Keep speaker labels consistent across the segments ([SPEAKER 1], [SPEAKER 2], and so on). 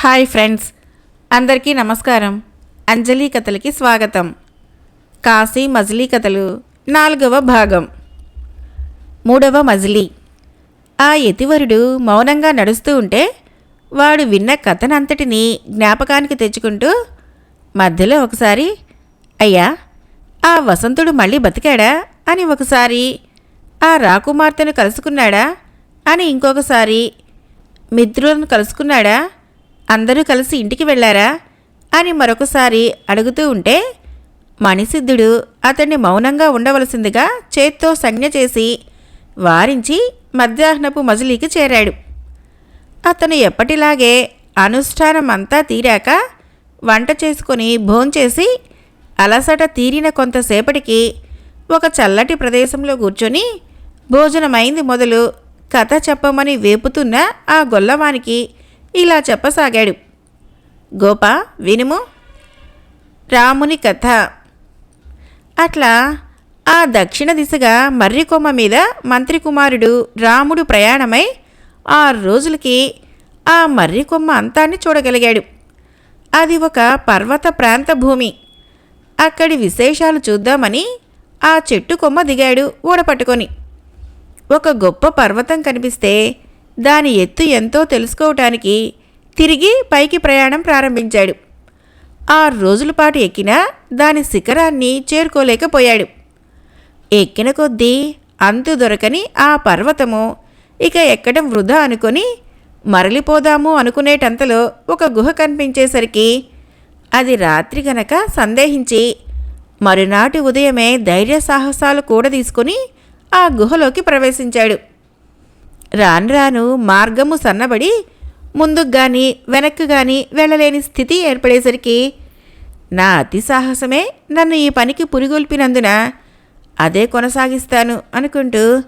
[SPEAKER 1] Hi friends అందరికీ నమస్కారం. అంజలి కథలకి స్వాగతం. కాశీ మజిలీ కథలు నాలుగవ భాగం. మూడవ మజిలీ. ఆ యతివరుడు మౌనంగా నడుస్తూ ఉంటే వాడు విన్న కథనంతటినీ జ్ఞాపకానికి తెచ్చుకుంటూ మధ్యలో ఒకసారి అయ్యా ఆ వసంతుడు మళ్ళీ బతికాడా? అని ఒకసారి ఆ రాకుమార్తెను కలుసుకున్నాడా? అని ఇంకొకసారి మిత్రులను కలుసుకున్నాడా? అందరూ కలిసి ఇంటికి వెళ్ళారా? అని మరొకసారి అడుగుతూ ఉంటే మణిసిద్ధుడు అతన్ని మౌనంగా ఉండవలసిందిగా చేత్తో సంజ్ఞ చేసి వారించి మధ్యాహ్నపు మజిలీకి చేరాడు. అతను ఎప్పటిలాగే అనుష్ఠానమంతా తీరాక వంట చేసుకొని భోంచేసి అలసట తీరిన కొంతసేపటికి ఒక చల్లటి ప్రదేశంలో కూర్చొని భోజనమైంది మొదలు కథ చెప్పమని వేపుతున్న ఆ గొల్లవానికి ఇలా చెప్పసాగాడు. గోపా వినుము? రాముని కథ. అట్లా ఆ దక్షిణ దిశగా మర్రికొమ్మ మీద మంత్రి కుమారుడు రాముడు ప్రయాణమై ఆరు రోజులకి ఆ మర్రికొమ్మ అంతాన్ని చూడగలిగాడు. అది ఒక పర్వత ప్రాంత భూమి. అక్కడి విశేషాలు చూద్దామని ఆ చెట్టు కొమ్మ దిగాడు ఊడపట్టుకొని. ఒక గొప్ప పర్వతం కనిపిస్తే దాని ఎత్తు ఎంతో తెలుసుకోవటానికి తిరిగి పైకి ప్రయాణం ప్రారంభించాడు. ఆరు రోజుల పాటు ఎక్కినా దాని శిఖరాన్ని చేరుకోలేకపోయాడు. ఎక్కిన కొద్దీ అంతు దొరకని ఆ పర్వతము ఇక ఎక్కడం వృధా అనుకొని మరలిపోదాము అనుకునేటంతలో ఒక గుహ కనిపించేసరికి అది రాత్రి గనక సందేహించి మరునాటి ఉదయమే ధైర్య సాహసాలు కూడా తీసుకుని ఆ గుహలోకి ప్రవేశించాడు. రాను రాను మార్గము సన్నబడి ముందుకు గాని వెనక్కు గాని వెళ్ళలేని స్థితి ఏర్పడేసరికి నా అతి సాహసమే నన్ను ఈ పనికి పురిగొల్పినందున అదే కొనసాగిస్తాను అనుకుంటూ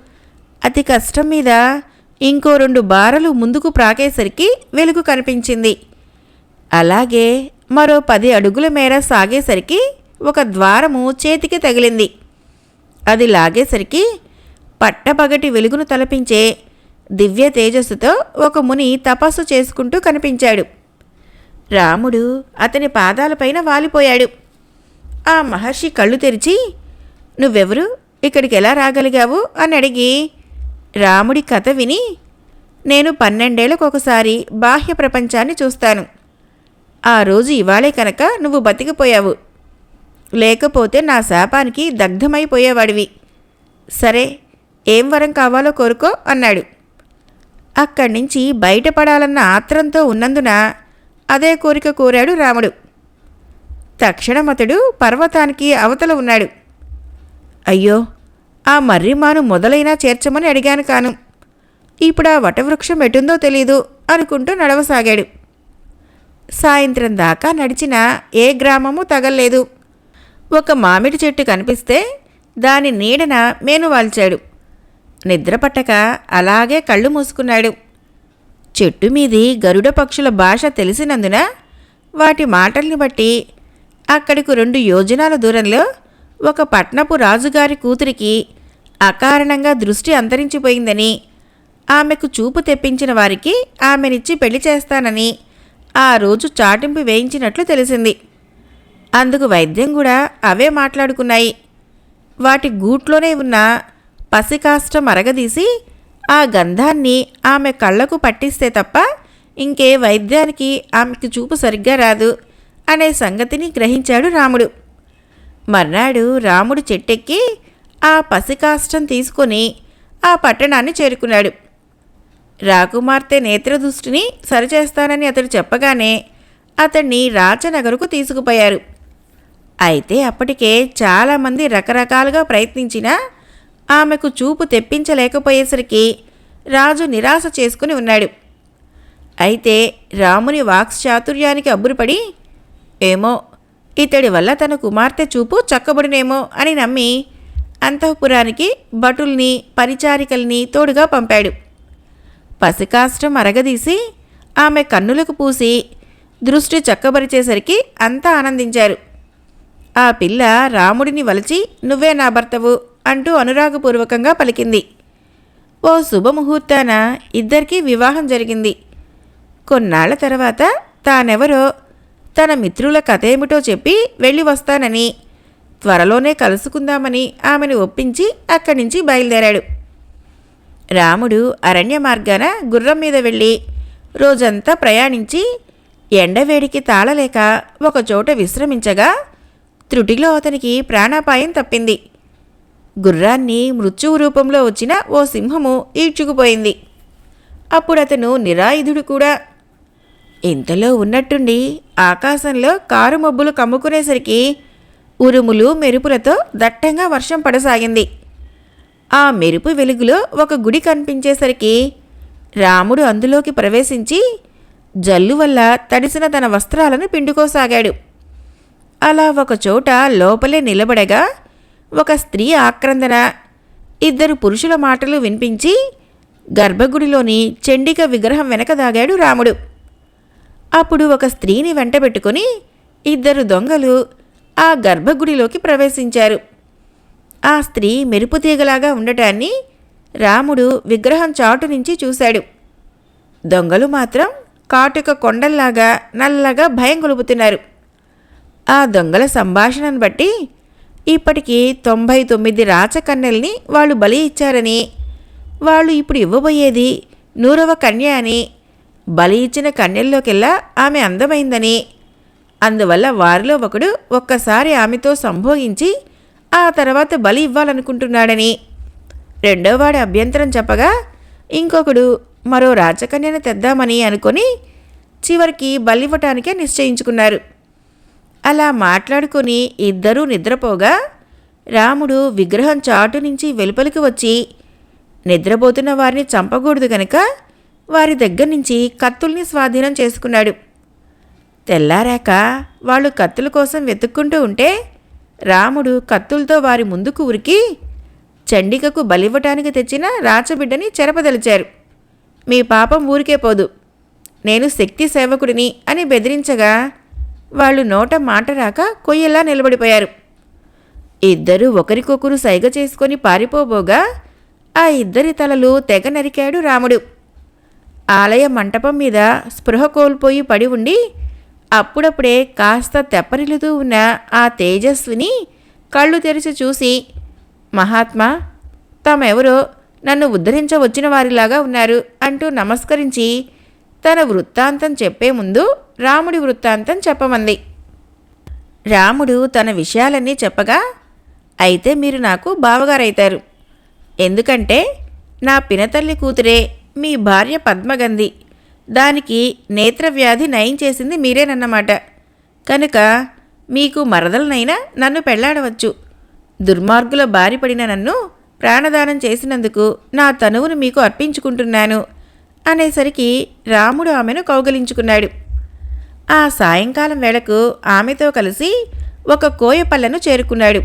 [SPEAKER 1] అతి కష్టం మీద ఇంకో రెండు బారలు ముందుకు ప్రాకేసరికి వెలుగు కనిపించింది. అలాగే మరో పది అడుగుల మేర సాగేసరికి ఒక ద్వారము చేతికి తగిలింది. అది లాగేసరికి పట్టపగటి వెలుగును తలపించే దివ్య తేజస్సుతో ఒక ముని తపస్సు చేసుకుంటూ కనిపించాడు. రాముడు అతని పాదాలపైన వాలిపోయాడు. ఆ మహర్షి కళ్ళు తెరిచి నువ్వెవరు? ఇక్కడికి ఎలా రాగలిగావు? అని అడిగి రాముడి కథ విని నేను పన్నెండేళ్ళకు ఒకసారి బాహ్య ప్రపంచాన్ని చూస్తాను. ఆ రోజు ఇవాళే కనుక నువ్వు బతికిపోయావు. లేకపోతే నా శాపానికి దగ్ధమైపోయేవాడివి. సరే ఏం వరం కావాలో కోరుకో అన్నాడు. అక్కడి నుంచి బయటపడాలన్న ఆత్రంతో ఉన్నందున అదే కోరిక కోరాడు రాముడు. తక్షణం అతడు పర్వతానికి అవతల ఉన్నాడు. అయ్యో ఆ మర్రిమాను మొదలైనా చేర్చమని అడిగాను కాను. ఇప్పుడు ఆ వటవృక్షం ఎటుందో తెలీదు అనుకుంటూ నడవసాగాడు. సాయంత్రం దాకా నడిచిన ఏ గ్రామము తగల్లేదు. ఒక మామిడి చెట్టు కనిపిస్తే దాని నీడన మేను వాల్చాడు నిద్ర పట్టక అలాగే కళ్ళు మూసుకున్నాడు. చెట్టు మీది గరుడ పక్షుల భాష తెలిసినందున వాటి మాటల్ని బట్టి అక్కడికి రెండు యోజనాల దూరంలో ఒక పట్నపు రాజుగారి కూతురికి అకారణంగా దృష్టి అంతరించిపోయిందని ఆమెకు చూపు తెప్పించిన వారికి ఆమెనిచ్చి పెళ్ళి చేస్తానని ఆ రోజు చాటింపు వేయించినట్లు తెలిసింది. అందుకు వైద్యం కూడా అవే మాట్లాడుకున్నాయి. వాటి గూట్లోనే ఉన్న పసికాష్టం అరగదీసి ఆ గంధాన్ని ఆమె కళ్ళకు పట్టిస్తే తప్ప ఇంకే వైద్యానికి ఆమెకి చూపు సరిగ్గా రాదు అనే సంగతిని గ్రహించాడు రాముడు. మర్నాడు రాముడు చెట్టెక్కి ఆ పసికాష్టం తీసుకొని ఆ పట్టణాన్ని చేరుకున్నాడు. రాకుమార్తె నేత్రదృష్టిని సరిచేస్తానని అతడు చెప్పగానే అతన్ని రాచనగరుకు తీసుకుపోయారు. అయితే అప్పటికే చాలామంది రకరకాలుగా ప్రయత్నించినా ఆమెకు చూపు తెప్పించలేకపోయేసరికి రాజు నిరాశ చేసుకుని ఉన్నాడు. అయితే రాముని వాక్చాతుర్యానికి అబ్బురుపడి ఏమో ఇతడి వల్ల తన కుమార్తె చూపు చక్కబడునేమో అని నమ్మి అంతఃపురానికి భటుల్ని పరిచారికల్ని తోడుగా పంపాడు. పసికాష్టం అరగదీసి ఆమె కన్నులకు పూసి దృష్టి చక్కబరిచేసరికి అంతా ఆనందించారు. ఆ పిల్ల రాముడిని వలచి నువ్వే నా భర్తవు అంటూ అనురాగపూర్వకంగా పలికింది. ఓ శుభముహూర్తాన ఇద్దరికీ వివాహం జరిగింది. కొన్నాళ్ళ తర్వాత తానెవరో తన మిత్రుల కథేమిటో చెప్పి వెళ్ళి వస్తానని త్వరలోనే కలుసుకుందామని ఆమెను ఒప్పించి అక్కడి నుంచి బయలుదేరాడు. రాముడు అరణ్య మార్గాన గుర్రం మీద వెళ్ళి రోజంతా ప్రయాణించి ఎండవేడికి తాళలేక ఒకచోట విశ్రమించగా త్రుటిలో అతనికి ప్రాణాపాయం తప్పింది. గుర్రాన్ని మృత్యువు రూపంలో వచ్చిన ఓ సింహము ఈడ్చుకుపోయింది. అప్పుడు అతను నిరాయుధుడు కూడా. ఇంతలో ఉన్నట్టుండి ఆకాశంలో కారు మబ్బులు కమ్ముకునేసరికి ఉరుములు మెరుపులతో దట్టంగా వర్షం పడసాగింది. ఆ మెరుపు వెలుగులో ఒక గుడి కనిపించేసరికి రాముడు అందులోకి ప్రవేశించి జల్లు వల్ల తడిసిన తన వస్త్రాలను పిండుకోసాగాడు. అలా ఒకచోట లోపలే నిలబడగా ఒక స్త్రీ ఆక్రందన. ఇద్దరు పురుషుల మాటలు వినిపించి గర్భగుడిలోని చండిక విగ్రహం వెనక దాగాడు రాముడు. అప్పుడు ఒక స్త్రీని వెంటబెట్టుకుని ఇద్దరు దొంగలు ఆ గర్భగుడిలోకి ప్రవేశించారు. ఆ స్త్రీ మెరుపు తీగలాగా ఉండటాన్ని రాముడు విగ్రహం చాటు నుంచి చూశాడు. దొంగలు మాత్రం కాటుక కొండల్లాగా నల్లగా భయం గొలుపుతున్నారు. ఆ దొంగల సంభాషణను బట్టి ఇప్పటికీ తొంభై తొమ్మిది రాచకన్నెల్ని వాళ్ళు బలి ఇచ్చారని వాళ్ళు ఇప్పుడు ఇవ్వబోయేది నూరవ కన్య అని బలి ఇచ్చిన కన్యల్లోకెల్లా ఆమె అందమైందని. అందువల్ల వారిలో ఒకడు ఒక్కసారి ఆమెతో సంభోగించి ఆ తర్వాత బలి ఇవ్వాలనుకుంటున్నాడని. రెండోవాడి అభ్యంతరం చెప్పగా ఇంకొకడు మరో రాజకన్యను తెద్దామని అనుకొని చివరికి బలివ్వటానికే నిశ్చయించుకున్నారు. అలా మాట్లాడుకొని ఇద్దరూ నిద్రపోగా రాముడు విగ్రహం చాటు నుంచి వెలుపలికి వచ్చి నిద్రపోతున్న వారిని చంపకూడదు కనుక వారి దగ్గర నుంచి కత్తుల్ని స్వాధీనం చేసుకున్నాడు. తెల్లారాక వాళ్ళు కత్తుల కోసం వెతుక్కుంటూ ఉంటే రాముడు కత్తులతో వారి ముందుకు ఉరికి చండికకు బలివ్వటానికి తెచ్చిన రాచబిడ్డని చెరపదలిచారు. మీ పాపం ఊరికే పోదు. నేను శక్తి సేవకుడిని అని బెదిరించగా వాళ్ళు నోట మాట రాక కొయ్యలా నిలబడిపోయారు. ఇద్దరు ఒకరికొకరు సైగ చేసుకొని పారిపోబోగా ఆ ఇద్దరి తలలు తెగ నరికాడు రాముడు. ఆలయ మంటపం మీద స్పృహ కోల్పోయి పడి ఉండి అప్పుడప్పుడే కాస్త తెప్పరిల్లుతూ ఉన్న ఆ తేజస్విని కళ్ళు తెరిచి చూసి మహాత్మా తామెవరో నన్ను ఉద్ధరించవచ్చిన వారిలాగా ఉన్నారు అంటూ నమస్కరించి తన వృత్తాంతం చెప్పే ముందు రాముడి వృత్తాంతం చెప్పమంది. రాముడు తన విషయాలన్నీ చెప్పగా అయితే మీరు నాకు బావగారైతారు. ఎందుకంటే నా పినతల్లి కూతురే మీ భార్య పద్మగంధి. దానికి నేత్రవ్యాధి నయం చేసింది మీరేనన్నమాట. కనుక మీకు మరదలనైనా నన్ను పెళ్ళాడవచ్చు. దుర్మార్గుల బారి పడిన నన్ను ప్రాణదానం చేసినందుకు నా తనువును మీకు అర్పించుకుంటున్నాను. అనేసరికి రాముడు ఆమెను కౌగలించుకున్నాడు. ఆ సాయంకాలం వేళకు ఆమెతో కలిసి ఒక కోయ పల్లెను చేరుకున్నాడు.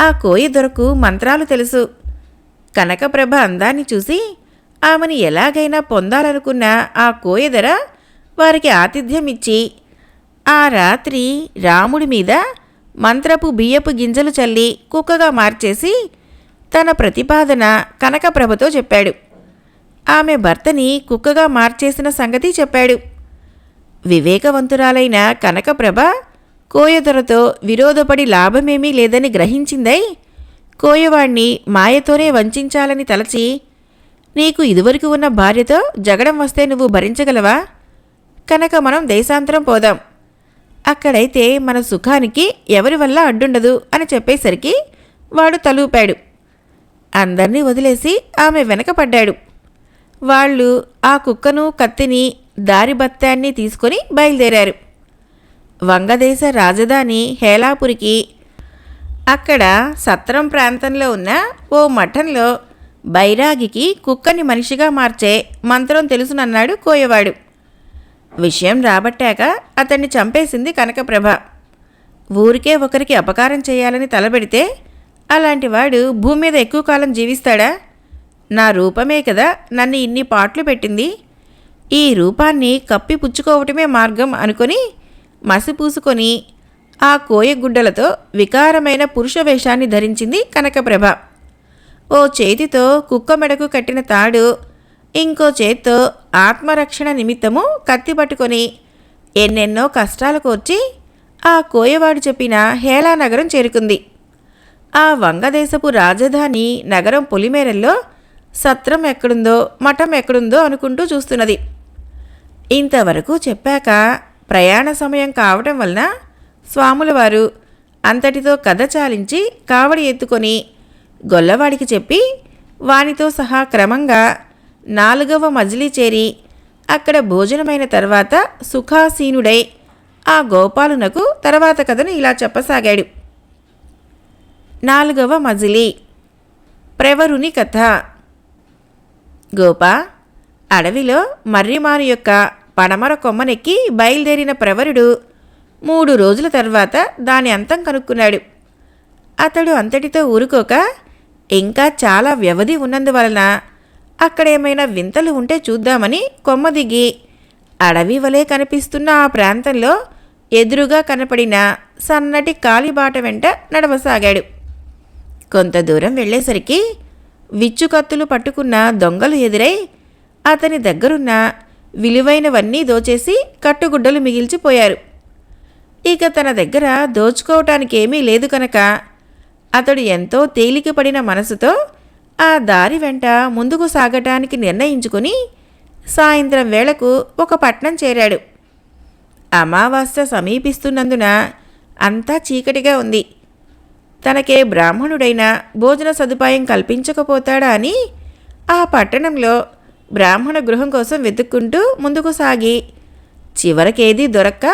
[SPEAKER 1] ఆ కోయ దొరకు మంత్రాలు తెలుసు. కనకప్రభ అందాన్ని చూసి ఆమెను ఎలాగైనా పొందాలనుకున్న ఆ కోయదర వారికి ఆతిథ్యం ఇచ్చి ఆ రాత్రి రాముడి మీద మంత్రపు బియ్యపు గింజలు చల్లి కుక్కగా మార్చేసి తన ప్రతిపాదన కనకప్రభతో చెప్పాడు. ఆమె భర్తని కుక్కగా మార్చేసిన సంగతి చెప్పాడు. వివేకవంతురాలైన కనకప్రభ కోయదొరతో విరోధపడి లాభమేమీ లేదని గ్రహించిందై కోయవాణ్ణి మాయతోనే వంచాలని తలచి నీకు ఇదివరకు ఉన్న భార్యతో జగడం వస్తే నువ్వు భరించగలవా? కనుక మనం దేశాంతరం పోదాం. అక్కడైతే మన సుఖానికి ఎవరి వల్ల అడ్డుండదు అని చెప్పేసరికి వాడు తలూపాడు. అందర్నీ వదిలేసి ఆమె వెనకపడ్డాడు. వాళ్ళు ఆ కుక్కను కత్తిని దారిబత్తాన్ని తీసుకొని బయలుదేరారు. వంగదేశ రాజధాని హేలాపురికి అక్కడ సత్రం ప్రాంతంలో ఉన్న ఓ మఠంలో బైరాగికి కుక్కని మనిషిగా మార్చే మంత్రం తెలుసునన్నాడు కోయవాడు. విషయం రాబట్టాక అతన్ని చంపేసింది కనకప్రభ. ఊరికే ఒకరికి అపకారం చేయాలని తలబెడితే అలాంటి వాడు భూమి మీద ఎక్కువ కాలం జీవిస్తాడా? నా రూపమే కదా నన్ను ఇన్ని పాట్లు పెట్టింది? ఈ రూపాన్ని కప్పి పుచ్చుకోవటమే మార్గం అనుకొని మసిపూసుకొని ఆ కోయగుడ్డలతో వికారమైన పురుష వేషాన్ని ధరించింది కనకప్రభ. ఓ చేతితో కుక్క మెడకు కట్టిన తాడు ఇంకో చేత్తో ఆత్మరక్షణ నిమిత్తము కత్తి పట్టుకొని ఎన్నెన్నో కష్టాలు కోర్చి ఆ కోయవాడు చెప్పిన హేలా నగరం చేరుకుంది. ఆ వంగదేశపు రాజధాని నగరం పొలిమేరల్లో సత్రం ఎక్కడుందో మఠం ఎక్కడుందో అనుకుంటూ చూస్తున్నది. ఇంతవరకు చెప్పాక ప్రయాణ సమయం కావటం వలన స్వాముల వారు అంతటితో కథ చాలించి కావడి ఎత్తుకొని గొల్లవాడికి చెప్పి వానితో సహా క్రమంగా నాలుగవ మజిలీ చేరి అక్కడ భోజనమైన తర్వాత సుఖాసీనుడై ఆ గోపాలునకు తర్వాత కథను ఇలా చెప్పసాగాడు. నాలుగవ మజిలీ ప్రవరుని కథ. గోపా అడవిలో మర్రిమాను యొక్క పడమర కొమ్మనెక్కి బయలుదేరిన ప్రవరుడు మూడు రోజుల తర్వాత దాని అంతం కనుక్కున్నాడు. అతడు అంతటితో ఊరుకోక ఇంకా చాలా వ్యవధి ఉన్నందువలన అక్కడేమైనా వింతలు ఉంటే చూద్దామని కొమ్మ దిగి అడవి వలె కనిపిస్తున్న ఆ ప్రాంతంలో ఎదురుగా కనపడిన సన్నటి కాలిబాట వెంట నడవసాగాడు. కొంత దూరం వెళ్ళేసరికి విచ్చుకత్తులు పట్టుకున్న దొంగలు ఎదురై అతని దగ్గరున్న విలువైనవన్నీ దోచేసి కట్టుగుడ్డలు మిగిల్చిపోయారు. ఇక తన దగ్గర దోచుకోవటానికి ఏమీ లేదు కనుక అతడు ఎంతో తేలికపడిన మనసుతో ఆ దారి వెంట ముందుకు సాగటానికి నిర్ణయించుకుని సాయంత్రం వేళకు ఒక పట్నం చేరాడు. అమావాస్య సమీపిస్తున్నందున అంతా చీకటిగా ఉంది. తనకే బ్రాహ్మణుడైన భోజన సదుపాయం కల్పించకపోతాడా అని ఆ పట్టణంలో బ్రాహ్మణ గృహం కోసం వెతుక్కుంటూ ముందుకు సాగి చివరకేదీ దొరక్క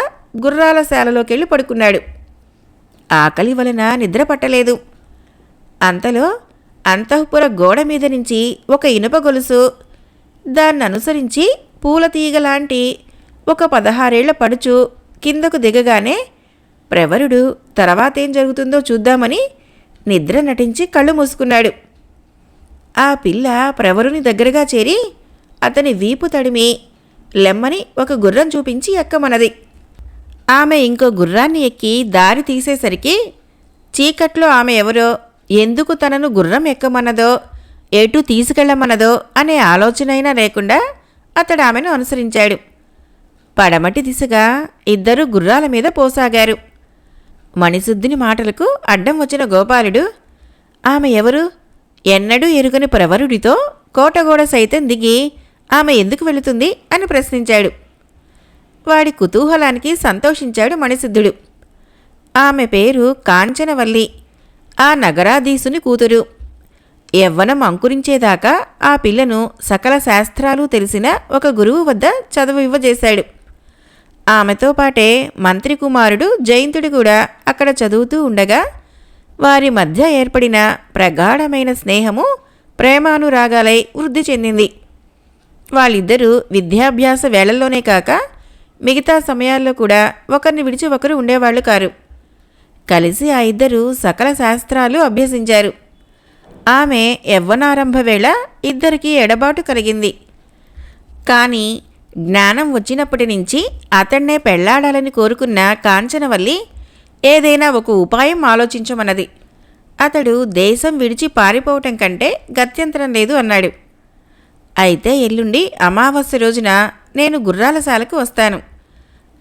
[SPEAKER 1] గుర్రాల శాలలోకెళ్ళి పడుకున్నాడు. ఆకలి వలన నిద్ర పట్టలేదు. అంతలో అంతఃపుర గోడ మీద నుంచి ఒక ఇనుప గొలుసు దాన్ని అనుసరించి పూల తీగలాంటి ఒక పదహారేళ్ళ పడుచు కిందకు దిగగానే ప్రవరుడు తర్వాతేం జరుగుతుందో చూద్దామని నిద్ర నటించి కళ్ళు మూసుకున్నాడు. ఆ పిల్ల ప్రవరుని దగ్గరగా చేరి అతని వీపు తడిమి లెమ్మని ఒక గుర్రం చూపించి ఎక్కమన్నది. ఆమె ఇంకో గుర్రాన్ని ఎక్కి దారి తీసేసరికి చీకట్లో ఆమె ఎవరో ఎందుకు తనను గుర్రం ఎక్కమన్నదో ఎటు తీసుకెళ్ళమన్నదో అనే ఆలోచనైనా లేకుండా అతడు ఆమెను అనుసరించాడు. పడమటి దిశగా ఇద్దరు గుర్రాల మీద పోసాగారు. మణిశుద్ధుని మాటలకు అడ్డం వచ్చిన గోపాలుడు ఆమె ఎవరు? ఎన్నడూ ఎరుగని ప్రవరుడితో కోటగోడ సైతం దిగి ఆమె ఎందుకు వెళుతుంది? అని ప్రశ్నించాడు. వాడి కుతూహలానికి సంతోషించాడు మణిసిద్ధుడు ఆమె పేరు కాంచనవల్లి ఆ నగరాధీసుని కూతురు. యవ్వనం అంకురించేదాకా ఆ పిల్లను సకల శాస్త్రాలు తెలిసిన ఒక గురువు వద్ద చదువు ఇవ్వజేశాడు. ఆమెతో పాటే మంత్రి కుమారుడు జయంతుడు కూడా అక్కడ చదువుతూ ఉండగా వారి మధ్య ఏర్పడిన ప్రగాఢమైన స్నేహము ప్రేమానురాగాలై వృద్ధి చెందింది. వాళ్ళిద్దరూ విద్యాభ్యాస వేళల్లోనే కాక మిగతా సమయాల్లో కూడా ఒకరిని విడిచి ఒకరు ఉండేవాళ్ళు కారు. కలిసి ఆ ఇద్దరు సకల శాస్త్రాలు అభ్యసించారు. ఆమె యవ్వనారంభ వేళ ఇద్దరికీ ఎడబాటు కలిగింది. కానీ జ్ఞానం వచ్చినప్పటి నుంచి అతన్నే పెళ్ళాడాలని కోరుకున్న కాంచనవల్లి ఏదైనా ఒక ఉపాయం ఆలోచించమన్నది. అతడు దేశం విడిచి పారిపోవటం కంటే గత్యంతరం లేదు అన్నాడు. అయితే ఎల్లుండి అమావాస్య రోజున నేను గుర్రాలశాలకు వస్తాను.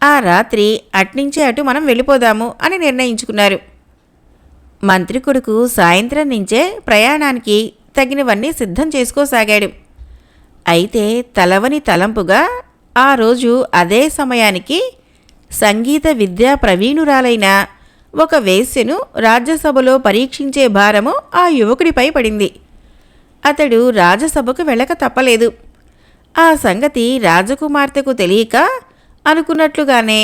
[SPEAKER 1] ఆ రాత్రి అట్నుంచి అటు మనం వెళ్ళిపోదాము అని నిర్ణయించుకున్నారు. మంత్రి కొడుకు సాయంత్రం నుంచే ప్రయాణానికి తగినవన్నీ సిద్ధం చేసుకోసాగాడు. అయితే తలవని తలంపుగా ఆ రోజు అదే సమయానికి సంగీత విద్యా ప్రవీణురాలైన ఒక వేశ్యను రాజ్యసభలో పరీక్షించే భారము ఆ యువకుడిపై పడింది. అతడు రాజసభకు వెళ్ళక తప్పలేదు. ఆ సంగతి రాజకుమార్తెకు తెలియక అనుకున్నట్లుగానే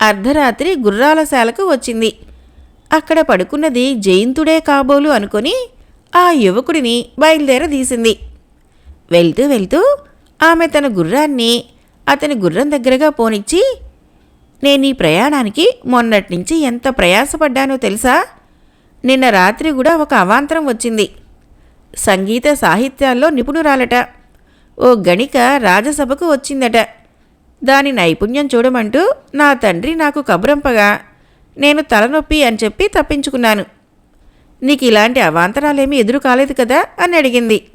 [SPEAKER 1] అర్ధరాత్రి గుర్రాలశాలకు వచ్చింది. అక్కడ పడుకున్నది జయంతుడే కాబోలు అనుకొని ఆ యువకుడిని బయలుదేరదీసింది. వెళ్తూ వెళ్తూ ఆమె తన గుర్రాన్ని అతని గుర్రం దగ్గరగా పోనిచ్చి నేను ఈ ప్రయాణానికి మొన్నటి నుంచి ఎంత ప్రయాసపడ్డానో తెలుసా? నిన్న రాత్రి కూడా ఒక అవాంతరం వచ్చింది. సంగీత సాహిత్యాల్లో నిపుణురాలట. ఓ గణిక రాజసభకు వచ్చిందట. దాని నైపుణ్యం చూడమంటూ నా తండ్రి నాకు కబురంపగా నేను తలనొప్పి అని చెప్పి తప్పించుకున్నాను. నీకు ఇలాంటి అవాంతరాలేమీ ఎదురు కాలేదు కదా? అని అడిగింది.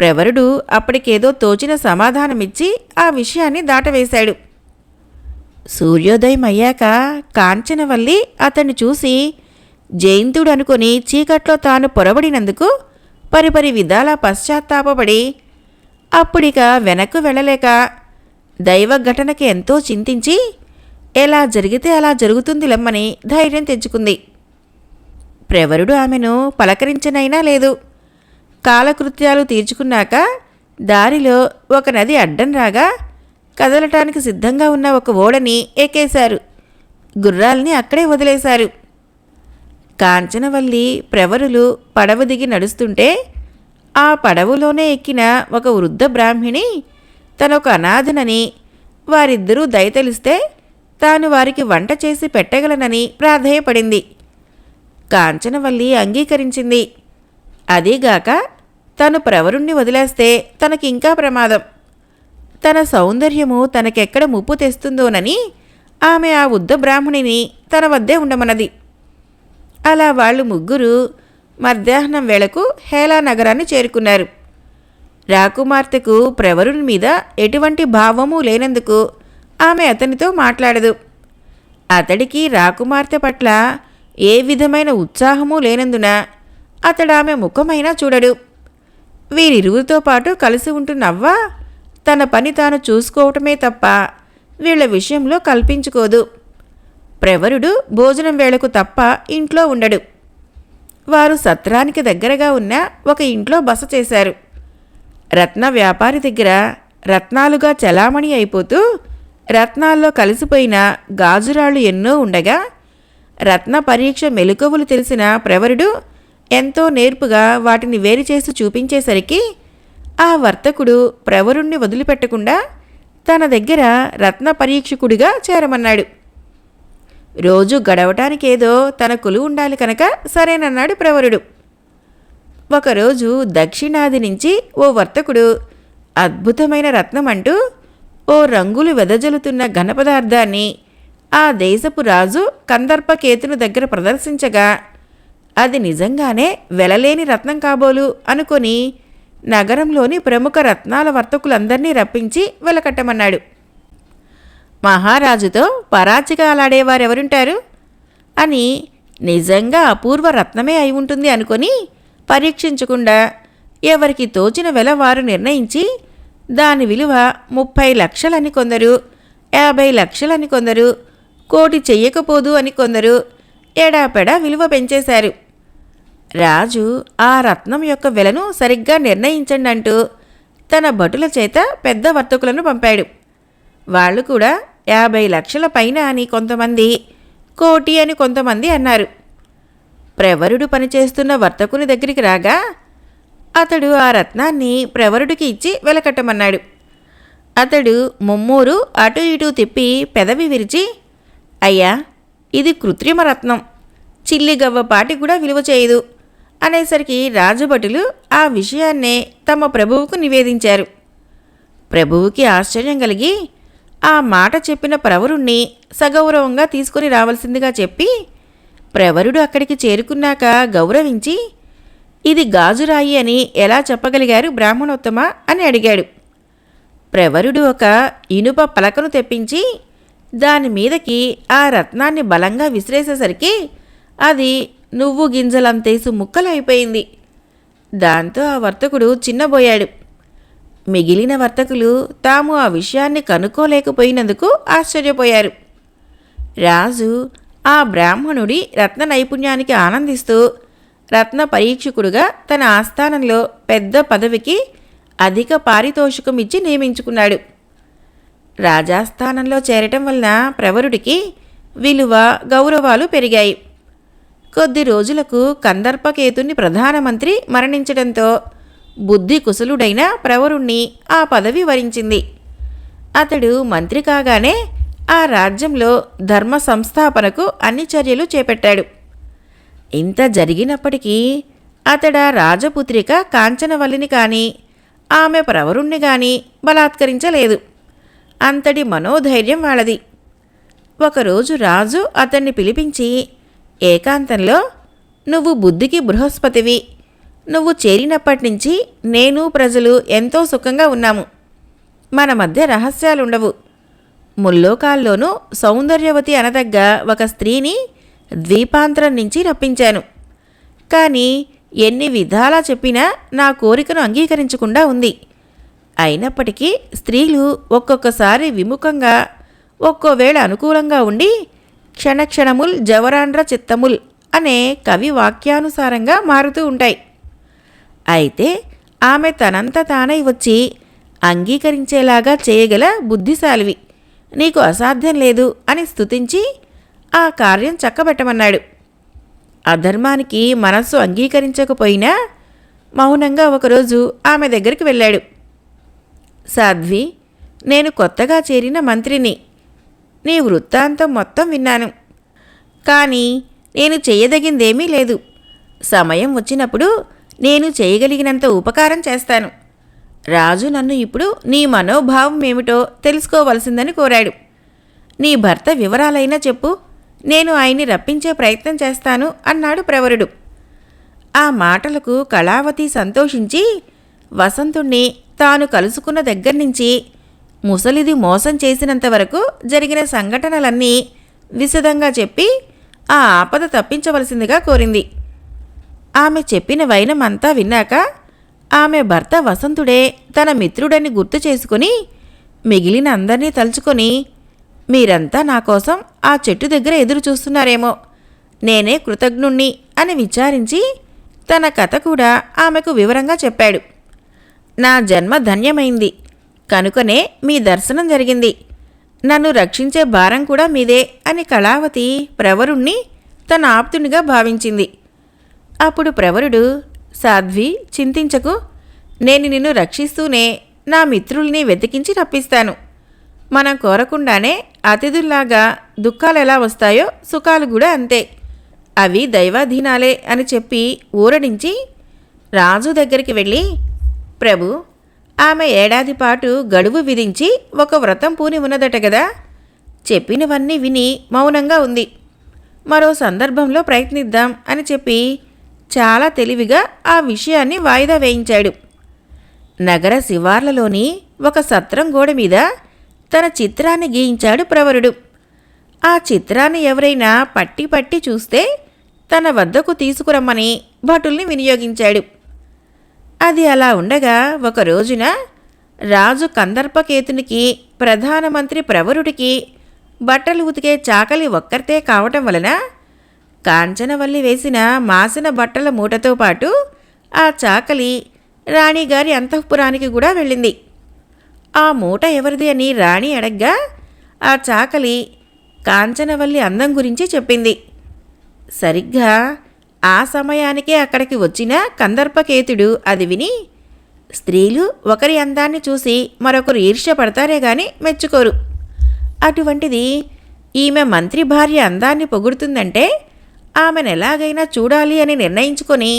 [SPEAKER 1] ప్రవరుడు అప్పటికేదో తోచిన సమాధానమిచ్చి ఆ విషయాన్ని దాటవేశాడు. సూర్యోదయం అయ్యాక కాంచనవల్లి అతన్ని చూసి జయంతుడు అనుకుని చీకట్లో తాను పొరబడినందుకు పరిపరి విధాల పశ్చాత్తాపడి అప్పుడిక వెనక్కు వెళ్ళలేక దైవ ఘటనకి ఎంతో చింతించి ఎలా జరిగితే అలా జరుగుతుంది లెమ్మని ధైర్యం తెచ్చుకుంది. ప్రవరుడు ఆమెను పలకరించనైనా లేదు. కాలకృత్యాలు తీర్చుకున్నాక దారిలో ఒక నది అడ్డం రాగా కదలటానికి సిద్ధంగా ఉన్న ఒక ఓడని ఎక్కేశారు. గుర్రాల్ని అక్కడే వదిలేశారు. కాంచనవల్లి ప్రవరులు పడవ దిగి నడుస్తుంటే ఆ పడవలోనే ఎక్కిన ఒక వృద్ధ బ్రాహ్మిణి తనొక అనాథనని వారిద్దరూ దయతలిస్తే తాను వారికి వంట చేసి పెట్టగలనని ప్రాధేయపడింది. కాంచనవల్లి అంగీకరించింది. అదీగాక తను ప్రవరుణ్ణి వదిలేస్తే తనకింకా ప్రమాదం. తన సౌందర్యము తనకెక్కడ ముప్పు తెస్తుందోనని ఆమె ఆ వృద్ధ బ్రాహ్మణిని తన వద్దే ఉండమన్నది. అలా వాళ్ళు ముగ్గురు మధ్యాహ్నం వేళకు హేలా నగరాన్ని చేరుకున్నారు. రాకుమార్తెకు ప్రవరుని మీద ఎటువంటి భావము లేనందుకు ఆమె అతనితో మాట్లాడదు. అతడికి రాకుమార్తె పట్ల ఏ విధమైన ఉత్సాహము లేనందున అతడు ఆమె ముఖమైనా చూడడు. వీరిరువురితో పాటు కలిసి ఉంటున్నవ్వ తన పని తాను చూసుకోవటమే తప్ప వీళ్ళ విషయంలో కల్పించుకోదు. ప్రవరుడు భోజనం వేళకు తప్ప ఇంట్లో ఉండడు. వారు సత్రానికి దగ్గరగా ఉన్న ఒక ఇంట్లో బస చేశారు. రత్న వ్యాపారి దగ్గర రత్నాలుగా చలామణి అయిపోతూ రత్నాల్లో కలిసిపోయిన గాజురాళ్ళు ఎన్నో ఉండగా రత్న పరీక్ష మెలకువలు తెలిసిన ప్రవరుడు ఎంతో నేర్పుగా వాటిని వేరు చేసి చూపించేసరికి ఆ వర్తకుడు ప్రవరుణ్ణి వదిలిపెట్టకుండా తన దగ్గర రత్న పరీక్షకుడిగా చేరమన్నాడు. రోజు గడవటానికేదో తన కొలువు ఉండాలి కనుక సరేనన్నాడు ప్రవరుడు. ఒకరోజు దక్షిణాది నుంచి ఓ వర్తకుడు అద్భుతమైన రత్నం అంటూ ఓ రంగులు వెదజల్లుతున్న ఘనపదార్థాన్ని ఆ దేశపు రాజు కందర్పకేతుని దగ్గర ప్రదర్శించగా అది నిజంగానే వెలలేని రత్నం కాబోలు అనుకొని నగరంలోని ప్రముఖ రత్నాల వర్తకులందరినీ రప్పించి వెలకట్టమన్నాడు. మహారాజుతో పరాచికాలాడేవారెవరుంటారు అని నిజంగా అపూర్వ రత్నమే అయి ఉంటుంది అనుకొని పరీక్షించకుండా ఎవరికి తోచిన వెల వారు నిర్ణయించి దాని విలువ ముప్పై లక్షలని కొందరు యాభై లక్షలని కొందరు కోటి చెయ్యకపోదు అని కొందరు ఎడాపెడా విలువ పెంచేశారు. రాజు ఆ రత్నం యొక్క వెలను సరిగ్గా నిర్ణయించండి అంటూ తన భటుల చేత పెద్ద వర్తకులను పంపాడు. వాళ్ళు కూడా యాభై లక్షల పైన అని కొంతమంది కోటి అని కొంతమంది అన్నారు. ప్రవరుడు పనిచేస్తున్న వర్తకుని దగ్గరికి రాగా అతడు ఆ రత్నాన్ని ప్రవరుడికి ఇచ్చి వెలకట్టమన్నాడు. అతడు ముమ్మూరు అటు ఇటు తిప్పి పెదవి విరిచి అయ్యా ఇది కృత్రిమ రత్నం. చిల్లిగవ్వపాటి కూడా విలువ చేయదు. అనేసరికి రాజభటులు ఆ విషయాన్నే తమ ప్రభువుకు నివేదించారు. ప్రభువుకి ఆశ్చర్యం కలిగి ఆ మాట చెప్పిన ప్రవరుణ్ణి సగౌరవంగా తీసుకొని రావాల్సిందిగా చెప్పి ప్రవరుడు అక్కడికి చేరుకున్నాక గౌరవించి ఇది గాజురాయి అని ఎలా చెప్పగలిగారు బ్రాహ్మణోత్తమ? అని అడిగాడు. ప్రవరుడు ఒక ఇనుప పలకను తెప్పించి దాని మీదకి ఆ రత్నాన్ని బలంగా విసిరేసేసరికి అది నువ్వు గింజలంతేసి ముక్కలైపోయింది. దాంతో ఆ వర్తకుడు చిన్నబోయాడు. మిగిలిన వర్తకులు తాము ఆ విషయాన్ని కనుక్కోలేకపోయినందుకు ఆశ్చర్యపోయారు. రాజు ఆ బ్రాహ్మణుడి రత్న నైపుణ్యానికి ఆనందిస్తూ రత్న పరీక్షకుడుగా తన ఆస్థానంలో పెద్ద పదవికి అధిక పారితోషికం ఇచ్చి నియమించుకున్నాడు. రాజాస్థానంలో చేరటం వలన ప్రవరుడికి విలువ గౌరవాలు పెరిగాయి. కొద్ది రోజులకు కందర్పకేతుని ప్రధానమంత్రి మరణించడంతో బుద్ధి కుశలుడైన ప్రవరుణ్ణి ఆ పదవి వరించింది. అతడు మంత్రి కాగానే ఆ రాజ్యంలో ధర్మ సంస్థాపనకు అన్ని చర్యలు చేపట్టాడు. ఇంత జరిగినప్పటికీ అతడా రాజపుత్రిక కాంచనవల్లిని కానీ ఆమె ప్రవరుణ్ణి కానీ బలాత్కరించలేదు. అంతటి మనోధైర్యం వాళ్ళది. ఒకరోజు రాజు అతన్ని పిలిపించి ఏకాంతంలో నువ్వు బుద్ధికి బృహస్పతివి. నువ్వు చేరినప్పటి నుంచి నేను ప్రజలు ఎంతో సుఖంగా ఉన్నాము. మన మధ్య రహస్యాలుండవు. ముల్లోకాల్లోనూ సౌందర్యవతి అనదగ్గ ఒక స్త్రీని ద్వీపాంతరం నుంచి రప్పించాను. కానీ ఎన్ని విధాలా చెప్పినా నా కోరికను అంగీకరించకుండా ఉంది. అయినప్పటికీ స్త్రీలు ఒక్కొక్కసారి విముఖంగా ఒక్కోవేళ అనుకూలంగా ఉండి క్షణక్షణముల్ జవరాండ్ర చిత్తముల్ అనే కవి వాక్యానుసారంగా మారుతూ ఉంటాయి. అయితే ఆమె తనంత తానై వచ్చి అంగీకరించేలాగా చేయగల బుద్ధిశాలివి. నీకు అసాధ్యం లేదు అని స్తుతించి ఆ కార్యం చక్కబెట్టమన్నాడు. అధర్మానికి మనస్సు అంగీకరించకపోయినా మౌనంగా ఒకరోజు ఆమె దగ్గరికి వెళ్ళాడు. సాధ్వి నేను కొత్తగా చేరిన మంత్రిని. నీ వృత్తాంతం మొత్తం విన్నాను. కానీ నేను చేయదగిందేమీ లేదు. సమయం వచ్చినప్పుడు నేను చేయగలిగినంత ఉపకారం చేస్తాను. రాజు నన్ను ఇప్పుడు నీ మనోభావం ఏమిటో తెలుసుకోవలసిందని కోరాడు. నీ భర్త వివరాలైనా చెప్పు. నేను ఆయన్ని రప్పించే ప్రయత్నం చేస్తాను అన్నాడు ప్రవరుడు. ఆ మాటలకు కళావతి సంతోషించి వసంతుణ్ణి తాను కలుసుకున్న దగ్గర నుంచి ముసలిది మోసం చేసినంత వరకు జరిగిన సంఘటనలన్నీ విశదంగా చెప్పి ఆ ఆపద తప్పించవలసిందిగా కోరింది. ఆమె చెప్పిన వైనమంతా విన్నాక ఆమె భర్త వసంతుడే తన మిత్రుడని గుర్తు చేసుకుని మిగిలిన అందరినీ తలుచుకొని మీరంతా నా కోసం ఆ చెట్టు దగ్గర ఎదురు చూస్తున్నారేమో. నేనే కృతజ్ఞుణ్ణి అని విచారించి తన కథ కూడా ఆమెకు వివరంగా చెప్పాడు. నా జన్మ ధన్యమైంది. కనుకనే మీ దర్శనం జరిగింది. నన్ను రక్షించే భారం కూడా మీదే అని కళావతి ప్రవరుణ్ణి తన ఆప్తునిగా భావించింది. అప్పుడు ప్రవరుడు సాధ్వి చింతించకు. నేను నిన్ను రక్షిస్తూనే నా మిత్రుల్ని వెతికించి రప్పిస్తాను. మనం కోరకుండానే అతిథుల్లాగా దుఃఖాలు ఎలా వస్తాయో సుఖాలు కూడా అంతే. అవి దైవాధీనాలే అని చెప్పి ఊరడించి రాజు దగ్గరికి వెళ్ళి ప్రభు ఆమె ఏడాది పాటు గడువు విధించి ఒక వ్రతం పూని ఉన్నదట కదా చెప్పినవన్నీ విని మౌనంగా ఉంది. మరో సందర్భంలో ప్రయత్నిద్దాం అని చెప్పి చాలా తెలివిగా ఆ విషయాన్ని వాయిదా వేయించాడు. నగర శివార్లలోని ఒక సత్రం గోడ మీద తన చిత్రాన్ని గీయించాడు ప్రవరుడు. ఆ చిత్రాన్ని ఎవరైనా పట్టి పట్టి చూస్తే తన వద్దకు తీసుకురమ్మని భటుల్ని వినియోగించాడు. అది అలా ఉండగా ఒక రోజున రాజు కందర్పకేతునికి ప్రధానమంత్రి ప్రవరుడికి బట్టలు ఉతికే చాకలి ఒక్కరితే కావటం వలన కాంచనవల్లి వేసిన మాసిన బట్టల మూటతో పాటు ఆ చాకలి రాణిగారి అంతఃపురానికి కూడా వెళ్ళింది. ఆ మూట ఎవరిది అని రాణి అడగ్గా ఆ చాకలి కాంచనవల్లి అందం గురించి చెప్పింది. సరిగ్గా ఆ సమయానికే అక్కడికి వచ్చిన కందర్పకేతుడు అది విని స్త్రీలు ఒకరి అందాన్ని చూసి మరొకరు ఈర్ష్య పడతారే గాని మెచ్చుకోరు. అటువంటిది ఈమె మంత్రి భార్య అందాన్ని పొగుడుతుందంటే ఆమెను ఎలాగైనా చూడాలి అని నిర్ణయించుకొని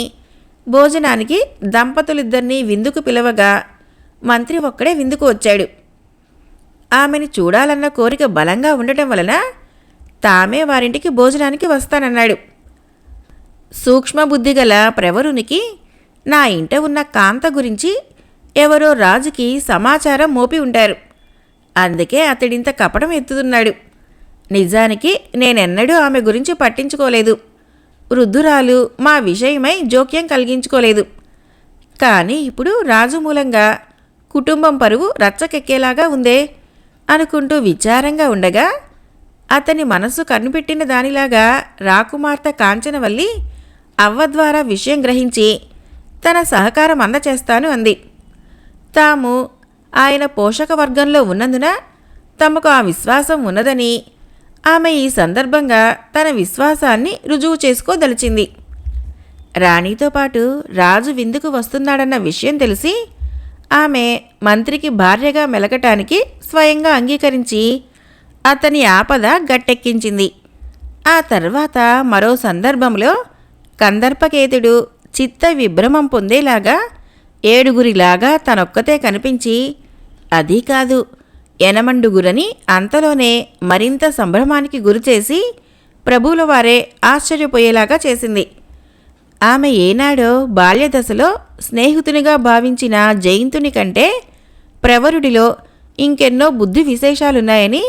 [SPEAKER 1] భోజనానికి దంపతులిద్దరినీ విందుకు పిలవగా మంత్రి ఒక్కడే విందుకు వచ్చాడు. ఆమెను చూడాలన్న కోరిక బలంగా ఉండటం వలన తామే వారింటికి భోజనానికి వస్తానన్నాడు. సూక్ష్మబుద్ధి గల ప్రవరునికి నా ఇంట ఉన్న కాంత గురించి ఎవరో రాజుకి సమాచారం మోపి ఉంటారు. అందుకే అతడింత కపటం ఎత్తుతున్నాడు. నిజానికి నేనెన్నడూ ఆమె గురించి పట్టించుకోలేదు. వృద్ధురాలు మా విషయమై జోక్యం కలిగించుకోలేదు. కానీ ఇప్పుడు రాజు మూలంగా కుటుంబం పరువు రచ్చకెక్కేలాగా ఉందే అనుకుంటూ విచారంగా ఉండగా అతని మనసు కనిపెట్టిన దానిలాగా రాకుమార్తె కాంచనవల్లి అవ్వ ద్వారా విషయం గ్రహించి తన సహకారం అందచేస్తాను అంది. తాము ఆయన పోషక వర్గంలో ఉన్నందున తమకు ఆ విశ్వాసం ఉన్నదని ఆమె ఈ సందర్భంగా తన విశ్వాసాన్ని రుజువు చేసుకోదలిచింది. రాణితో పాటు రాజు విందుకు వస్తున్నాడన్న విషయం తెలిసి ఆమె మంత్రికి భార్యగా మెలకటానికి స్వయంగా అంగీకరించి అతని ఆపద గట్టెక్కించింది. ఆ తర్వాత మరో సందర్భంలో కందర్పకేతుడు చిత్త విభ్రమం పొందేలాగా ఏడుగురిలాగా తనొక్కతే కనిపించి అదీ కాదు ఎనమండుగురని అంతలోనే మరింత సంభ్రమానికి గురిచేసి ప్రభువుల వారే ఆశ్చర్యపోయేలాగా చేసింది. ఆమె ఏనాడో బాల్యదశలో స్నేహితునిగా భావించిన జయంతుని కంటే ప్రవరుడిలో ఇంకెన్నో బుద్ధి విశేషాలున్నాయని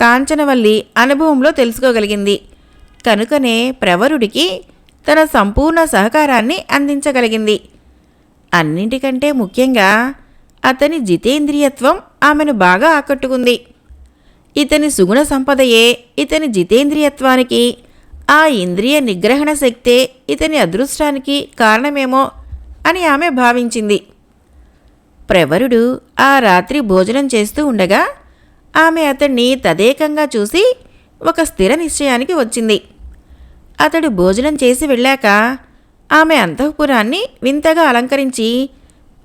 [SPEAKER 1] కాంచనవల్లి అనుభవంలో తెలుసుకోగలిగింది. కనుకనే ప్రవరుడికి తన సంపూర్ణ సహకారాన్ని అందించగలిగింది. అన్నింటికంటే ముఖ్యంగా అతని జితేంద్రియత్వం ఆమెను బాగా ఆకట్టుకుంది. ఇతని సుగుణ సంపదయే ఇతని జితేంద్రియత్వానికి ఆ ఇంద్రియ నిగ్రహణ శక్తే ఇతని అదృష్టానికి కారణమేమో అని ఆమె భావించింది. ప్రవరుడు ఆ రాత్రి భోజనం చేస్తూ ఉండగా ఆమె అతన్ని తదేకంగా చూసి ఒక స్థిర నిశ్చయానికి వచ్చింది. అతడు భోజనం చేసి వెళ్ళాక ఆమె అంతఃపురాన్ని వింతగా అలంకరించి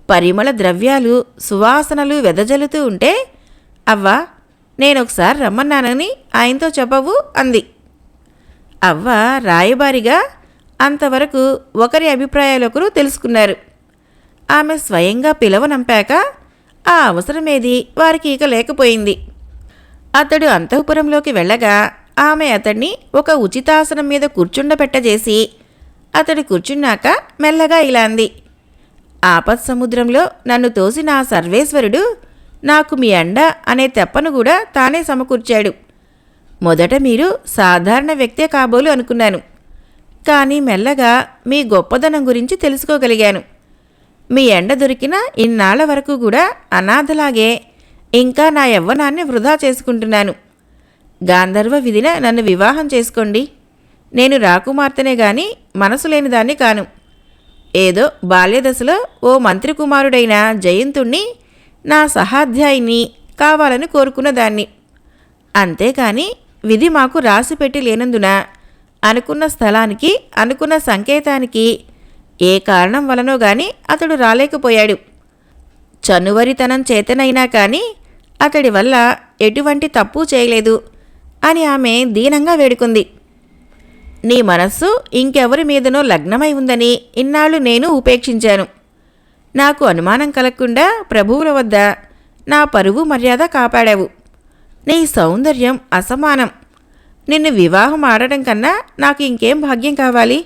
[SPEAKER 1] పరిమళ ద్రవ్యాలు సువాసనలు వెదజల్లుతూ ఉంటే అవ్వ నేనొకసారి రమ్మన్నానని ఆయనతో చెప్పవు అంది. అవ్వ రాయబారిగా అంతవరకు ఒకరి అభిప్రాయాలొకరు తెలుసుకున్నారు. ఆమె స్వయంగా పిలవనంపాక ఆ అవసరమేది వారికి ఇక లేకపోయింది. అతడు అంతఃపురంలోకి వెళ్ళగా ఆమె అతన్ని ఒక ఉచితాసనం మీద కూర్చుండబెట్టజేసి అతడు కూర్చున్నాక మెల్లగా ఇలా అంది ఆపత్ సముద్రంలో నన్ను తోసిన ఆ సర్వేశ్వరుడు నాకు మీ అండ అనే తెప్పను కూడా తానే సమకూర్చాడు. మొదట మీరు సాధారణ వ్యక్తే కాబోలు అనుకున్నాను కానీ మెల్లగా మీ గొప్పదనం గురించి తెలుసుకోగలిగాను. మీ ఎండ దొరికిన ఇన్నాళ్ళ వరకు కూడా అనాథలాగే ఇంకా నా యవ్వనాన్ని వృధా చేసుకుంటున్నాను. గాంధర్వ విధిన నన్ను వివాహం చేసుకోండి. నేను రాకుమార్తెనే గాని మనసు లేని దాన్ని కాను. ఏదో బాల్యదశలో ఓ మంత్రి కుమారుడైన జయంతుణ్ణి నా సహాధ్యాయిని కావాలని కోరుకున్న దాన్ని. అంతేకాని విధి మాకు రాసిపెట్టి లేనందున అనుకున్న స్థలానికి అనుకున్న సంకేతానికి ఏ కారణం వలనో గాని అతడు రాలేకపోయాడు. చనువరితనం చేతనైనా కానీ అతడి వల్ల ఎటువంటి తప్పు చేయలేదు. అని ఆమె దీనంగా వేడుకుంది. నీ మనస్సు ఇంకెవరి మీదనో లగ్నమై ఉందని ఇన్నాళ్ళు నేను ఉపేక్షించాను. నాకు అనుమానం కలగకుండా ప్రభువుల వద్ద నా పరువు మర్యాద కాపాడావు. నీ సౌందర్యం అసమానం. నిన్ను వివాహం ఆడటం కన్నా నాకు ఇంకేం భాగ్యం కావాలి?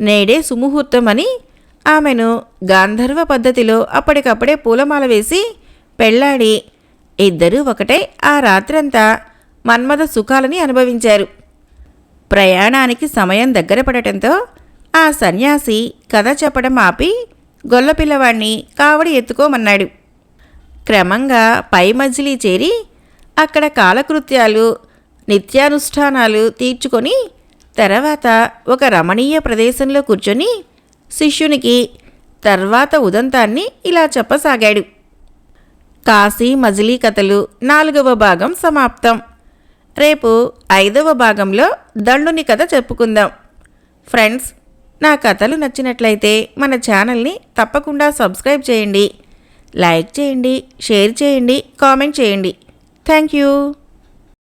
[SPEAKER 1] నేడే సుముహూర్తమని ఆమెను గాంధర్వ పద్ధతిలో అప్పటికప్పుడే పూలమాల వేసి పెళ్ళాడి. ఇద్దరూ ఒకటే ఆ రాత్రంతా మన్మథ సుఖాలని అనుభవించారు. ప్రయాణానికి సమయం దగ్గర పడటంతో ఆ సన్యాసి కథ చెప్పడం ఆపి గొల్లపిల్లవాణ్ణి కావడి ఎత్తుకోమన్నాడు. క్రమంగా పై మజిలీ చేరి అక్కడ కాలకృత్యాలు నిత్యానుష్ఠానాలు తీర్చుకొని తర్వాత ఒక రమణీయ ప్రదేశంలో కూర్చొని శిష్యునికి తర్వాత ఉదంతాన్ని ఇలా చెప్పసాగాడు. కాశీ మజిలీ కథలు నాలుగవ భాగం సమాప్తం. రేపు ఐదవ భాగంలో దండుని కథ చెప్పుకుందాం. ఫ్రెండ్స్ నా కథలు నచ్చినట్లయితే మన ఛానల్ని తప్పకుండా సబ్స్క్రైబ్ చేయండి. లైక్ చేయండి షేర్ చేయండి కామెంట్ చేయండి. Thank you.